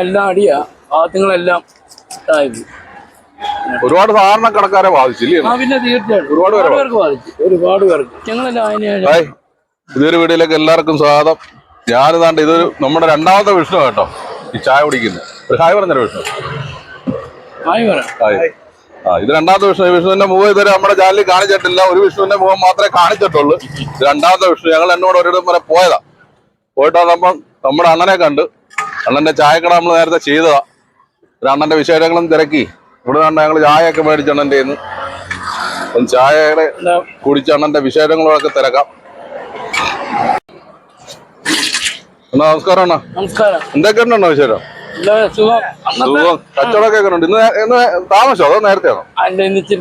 എല്ലാം അടിയാ ഭാഗത്തുങ്ങളെല്ലാം ഇതായത്. ഒരുപാട് സാധാരണ കടക്കാരെ ബാധിച്ചില്ലേ ആ പിന്നെ തീർച്ചയായിട്ടും. ഒരുപാട് പേരെ പേർക്ക് ബാധിച്ചു. ഒരുപാട് പേർക്ക്. ഞങ്ങളെല്ലാം അതിന് ഹായ് ഇതൊരു വീഡിയോയിലേക്ക് എല്ലാവർക്കും സ്വാഗതം. ഞാനിതാണ്ട് ഇതൊരു നമ്മുടെ രണ്ടാമത്തെ വിഷ്ണു കേട്ടോ. ഈ ചായ കുടിക്കുന്നത്. ഒരു ഹായ് പറഞ്ഞല്ലോ വിഷ്ണു. ആയി പറയാം ഹായ്. ആ ഇത് രണ്ടാമത്തെ വിഷ്ണു. ഈ വിഷ്ണുവിന്റെ മുഖം ഇതുവരെ നമ്മുടെ ചാനലിൽ കാണിച്ചിട്ടില്ല. ഒരു വിഷ്ണുവിന്റെ മുഖം മാത്രമേ കാണിച്ചിട്ടുള്ളൂ. ഇത് രണ്ടാമത്തെ വിഷ്ണു. ഞങ്ങൾ എന്നോട് ഒരിടം വരെ പോയതാ. പോയിട്ട് വന്നപ്പം നമ്മുടെ അണ്ണനെ കണ്ട് അണ്ണന്റെ ചായക്കട നമ്മൾ നേരത്തെ ചെയ്തതാ. ഒരു അണ്ണന്റെ വിശേഷങ്ങളും തിരക്കി. ഇവിടെ നിന്ന് ഞങ്ങൾ ചായയൊക്കെ മേടിച്ച അണ്ണന്റെ ഇന്ന് അപ്പം ചായയുടെ കുടിച്ച അണ്ണന്റെ വിശേഷങ്ങളൊക്കെ തിരക്കാം. അണ്ണാ നമസ്കാരം അണ്ണാ. നമസ്കാരം. എന്തൊക്കെ ഉണ്ടോ വിശേഷം? സുഖം? കച്ചവടമൊക്കെ എങ്ങനെ ഉണ്ട് ഇന്ന് ഇന്ന് താമസോ അതോ നേരത്തെയാണോ?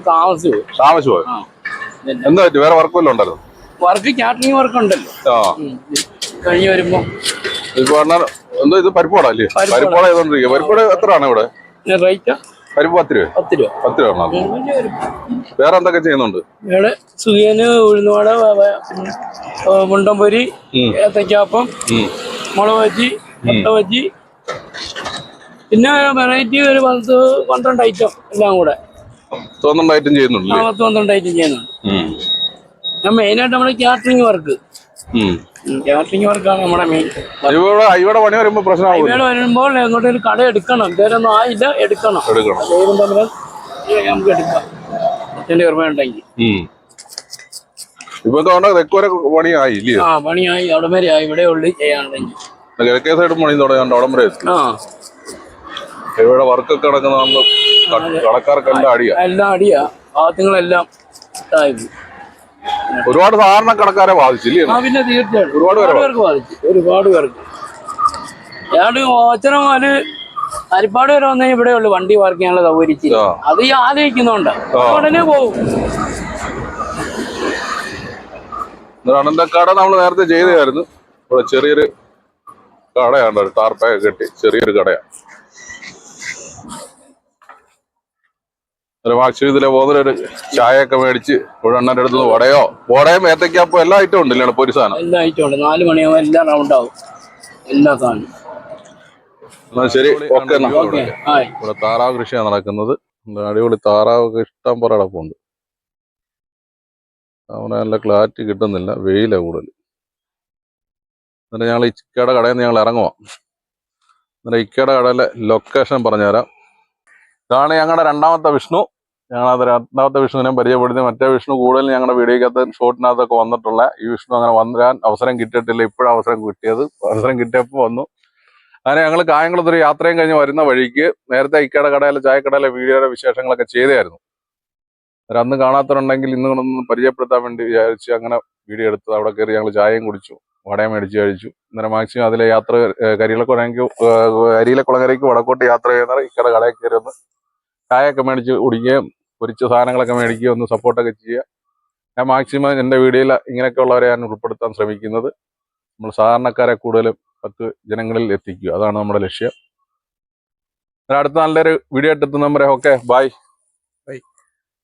താമസിച്ചു. താമസിച്ചു പോയോ? എന്താ പറ്റി? വേറെ വർക്ക് വല്ലതും ഉണ്ടായിരുന്നു വർക്ക് കാറ്ററിംഗ് വർക്ക് ഉണ്ടല്ലോ. ആ. കഴിഞ്ഞ് വരുമ്പോ. ഇപ്പൊ എന്തോ ഇത് പരിപ്പോട അല്ലേ? പരിപ്പോട. ചെയ്തോണ്ടിരിക്കുക പരിപ്പോട എത്ര ആണ് ഇവിടെ? റേറ്റ് പരിപ്പ് പത്ത് രൂപ പത്ത് രൂപ. പത്ത് രൂപ വേറെ എന്തൊക്കെ ചെയ്യുന്നുണ്ട്? ഇവിടെ സുഖിയന് ഉഴുന്നുവട മുണ്ടംപൊരി. ഏത്തക്കാപ്പം. മുളക് ബജി മുട്ട ബജ്ജി പിന്നെ വെറൈറ്റി ഒരു പത്ത് പന്ത്രണ്ട് ഐറ്റം എല്ലാം കൂടെ. തോന്നുന്നുണ്ട് ഐറ്റം ചെയ്യുന്നുണ്ട് പത്ത് പന്ത്രണ്ട് ഐറ്റം ചെയ്യുന്നുണ്ട്. ഞാൻ മെയിനായിട്ട് നമ്മുടെ കാറ്ററിംഗ് വർക്ക്. കാറ്ററിംഗ് വർക്കാണ് നമ്മുടെ മെയിൻ ഇവിടെ ഇവിടെ പണി വരുമ്പോ പ്രശ്നമാകും ഇവിടെ വരുമ്പോൾ എങ്ങോട്ടും ഒരു കട എടുക്കണം. ഇതുവരെയൊന്നും ആയില്ല എടുക്കണം. എടുക്കണം. ദൈവം തമ്മിൽ നമുക്ക് എടുക്കാം. അച്ഛന്റെ ഓർമ്മ ഉണ്ടെങ്കിൽ. ഇപ്പൊ തെക്കുവരെ പണിയായി ആ പണിയായി. അവിടെ വരെ ആയി ഇവിടെ ഉള്ളു ചെയ്യാനുണ്ടെങ്കിൽ. കിഴക്കേ സൈഡ് പണി അവിടെ വരെ. ആ. ഇവിടെ വർക്കൊക്കെ നടക്കുന്ന കടക്കാർക്കെല്ലാം അടിയാ. എല്ലാം അടിയാ. ഭാഗത്തുങ്ങളെല്ലാം ഇതായി. ഒരുപാട് സാധാരണ കടക്കാരെ ബാധിച്ചില്ലേ? ആ പിന്നെ തീർച്ചയായിട്ടും. ഒരുപാട് പേർക്ക് ബാധിച്ചു. ഒരുപാട് പേർക്ക്. ഏതാണ്ട് ഓച്ചന മുതൽ ഹരിപ്പാട് വരെ വന്നാൽ ഇവിടെ ഉള്ളു. വണ്ടി പാർക്ക് ചെയ്യാനുള്ള സൗകര്യം. അത് ഈ ആലോചിക്കുന്നുണ്ട്. ഉടനെ പോകും അണ്ണന്റെ കട നമ്മൾ നേരത്തെ ചെയ്തായിരുന്നു ഇവിടെ ചെറിയൊരു കടയാണ്. ഒരു ടാർപ്പയൊക്കെ കെട്ടി ചെറിയൊരു കടയാണ്. ഒരു മാക്സി ഇതിലെ പോകുന്നൊരു ചായയൊക്കെ മേടിച്ച് ഇവിടെ അടുത്ത് നിന്ന് വടയോ? വടയും ഏത്തക്കാപ്പോ എല്ലാ ഐറ്റം ഉണ്ടല്ലോ പൊരി സാധനം? എല്ലാ ഐറ്റം ഉണ്ട്. നാല് മണിയാവും എല്ലാം റൗണ്ട് ആവും. എല്ലാ സാധനം എന്നാ ശരി ഓക്കെ ഇവിടെ താറാവ് കൃഷിയാണ് നടക്കുന്നത്. അടിപൊളി താറാവൊക്കെ ഇഷ്ടം പോലെ അടപ്പുണ്ട് അവനെ നല്ല ക്ലാരിറ്റി കിട്ടുന്നില്ല. വെയില കൂടുതൽ. എന്നിട്ട് ഞങ്ങൾ ഇക്കയുടെ കടയിൽ നിന്ന് ഞങ്ങൾ ഇറങ്ങുവാ. എന്നിട്ട് ഇക്കയുടെ കടയിലെ ലൊക്കേഷൻ പറഞ്ഞുതരാം. ഇതാണ് ഞങ്ങളുടെ രണ്ടാമത്തെ വിഷ്ണു. ഞങ്ങളത് രണ്ടാമത്തെ വിഷ്ണുവിനെ പരിചയപ്പെടുത്തി. മറ്റേ വിഷ്ണു കൂടുതൽ ഞങ്ങളുടെ വീഡിയോക്കകത്ത് ഷോട്ടിനകത്തൊക്കെ വന്നിട്ടുള്ള ഈ വിഷ്ണു അങ്ങനെ വന്നിരാൻ അവസരം കിട്ടിയിട്ടില്ല. ഇപ്പോഴും അവസരം കിട്ടിയത്. അവസരം കിട്ടിയപ്പോൾ വന്നു. അങ്ങനെ ഞങ്ങൾ കായംകുളത്തൊരു യാത്രയും കഴിഞ്ഞ് വരുന്ന വഴിക്ക് നേരത്തെ ഇക്കട കടയിലെ ചായക്കടയിലെ വീഡിയോയുടെ വിശേഷങ്ങളൊക്കെ ചെയ്തായിരുന്നു അന്നേരം അന്ന് കാണാത്തവരുണ്ടെങ്കിൽ ഇന്ന് കൊണ്ടൊന്ന് പരിചയപ്പെടുത്താൻ വേണ്ടി വിചാരിച്ച് അങ്ങനെ വീഡിയോ എടുത്ത് അവിടെ കയറി ഞങ്ങൾ ചായയും കുടിച്ചു വടയും മേടിച്ച് കഴിച്ചു. അന്നേരം മാക്സിമം അതിലെ യാത്ര കരിയിലക്കുളങ്ങ് കരിയിലക്കുളങ്ങരയ്ക്ക് വടക്കോട്ട് യാത്ര ചെയ്യുന്നവർ ഇക്കട കടയിൽ കയറി ഒന്ന് ചായയൊക്കെ മേടിച്ച് കുടിക്കുകയും പൊരിച്ച സാധനങ്ങളൊക്കെ മേടിക്കുകയും ഒന്ന് സപ്പോർട്ടൊക്കെ ചെയ്യുക. ഞാൻ മാക്സിമം എന്റെ വീഡിയോയിൽ ഇങ്ങനെയൊക്കെയുള്ളവരെ ഞാൻ ഉൾപ്പെടുത്താൻ ശ്രമിക്കുന്നത്. നമ്മൾ സാധാരണക്കാരെ കൂടുതലും പത്ത് ജനങ്ങളിൽ എത്തിക്കുക. അതാണ് നമ്മുടെ ലക്ഷ്യം. അടുത്ത നല്ലൊരു വീഡിയോ ആയിട്ട് എത്തുന്നവരെ ഓക്കെ ബൈ